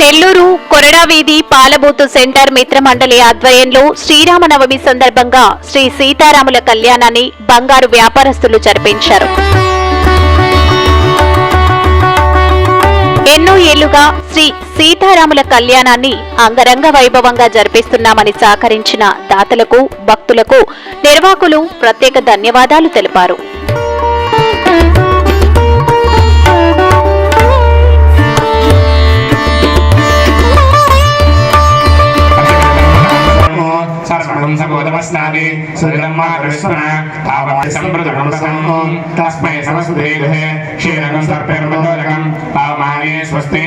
Nellore కొరడావీధి పాలబూతు centre మిత్రమండలి ఆధ్వర్యంలో శ్రీరామనవమి సందర్భంగా శ్రీ సీతారాముల కళ్యాణాన్ని బంగారు వ్యాపారస్తులు జరిపించారు. ఎన్నో ఏళ్ళుగా శ్రీ సీతారాముల కళ్యాణాన్ని అంగరంగ వైభవంగా జరిపిస్తున్నామని సహకరించిన దాతలకు భక్తులకు నిర్వాకులు ప్రత్యేక ధన్యవాదాలు తెలిపారు. సర్వం సగోదమస్నాది కృష్ణ పావమాయ సంప్రదకం తస్మై సమస్దేహే క్షీరకం సర్పేర్మదోదకం పావమానే స్వస్తి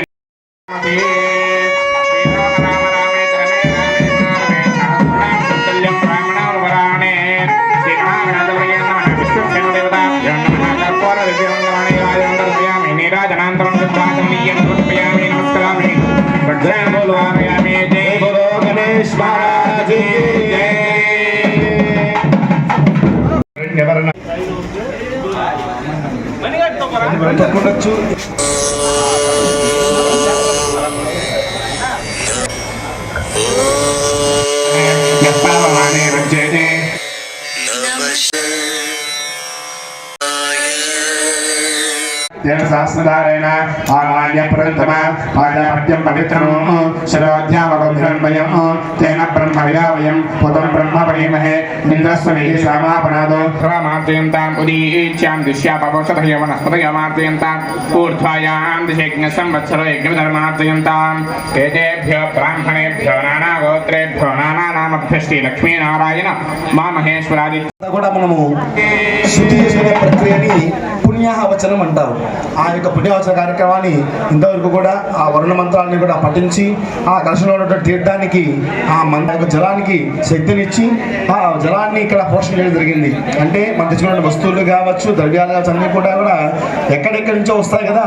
ఎవరన్నా తప్పకుండా యత్పావమానే సహస్రధారేణ ఆమాన్య ప్రథమ పాదాపత్యం పవిత్రము శరోధ్యామగోభిరన్వయం తేన బ్రహ్మ విరావయం పుతం బ్రహ్మ పణీమహే ఇంద్రస్వని శ్యామాపనాదో సర్వమార్జయంతాం ఉదీచ్యాం దిశ్యాపవోషధయ వనస్పతయ మార్జయంతాం ఊర్ధ్వాయాం దిశయజ్ఞ సంవత్సర యజ్ఞధర్మార్జయంతాం ఏతేభ్యో బ్రాహ్మణేభ్యో నానాగోత్రేభ్యో నానానామభ్య శ్రీ లక్ష్మీనారాయణ మా మహేశ్వరాది కూడా మనము శుద్ధి చేసుకునే ప్రక్రియని పుణ్యాహవచనం అంటారు. ఆ యొక్క పుణ్యావచన కార్యక్రమాన్ని ఇంతవరకు కూడా ఆ వరుణ మంత్రాన్ని కూడా పఠించి ఆ కలశంలో ఉన్నటువంటి తీర్థానికి ఆ మన యొక్క జలానికి శక్తినిచ్చి ఆ జలాన్ని ఇక్కడ పోషణ చేయడం జరిగింది. అంటే మన తెచ్చుకున్న వస్తువులు కావచ్చు ద్రవ్యాలు కావచ్చు అన్నీ కూడా కూడా ఎక్కడెక్కడి నుంచో వస్తాయి కదా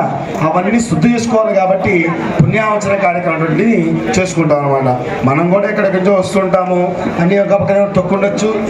అవన్నీ శుద్ధి చేసుకోవాలి కాబట్టి పుణ్యావచన కార్యక్రమం చేసుకుంటాం అనమాట మనం కూడా ఎక్కడెక్కడి నుంచో వస్తుంటాము అన్ని ఒక పక్కన తొక్కుండొచ్చు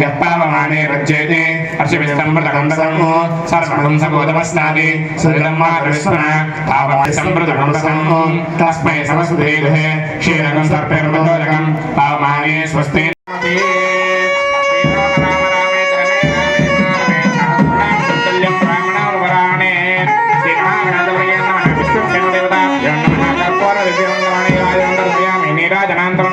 యత్పావమానే రజ్యేతే అర్షవిస్తంభృతకందసం సర్వం సగోదమస్నాది సుబ్రహ్మ కృష్ణ పావమాయ సంప్రదకందసం తస్మై సమస్దేహే క్షీరకం సర్పేర్మదోదకం పావమానే స్వస్తి నీరాజనాంతరం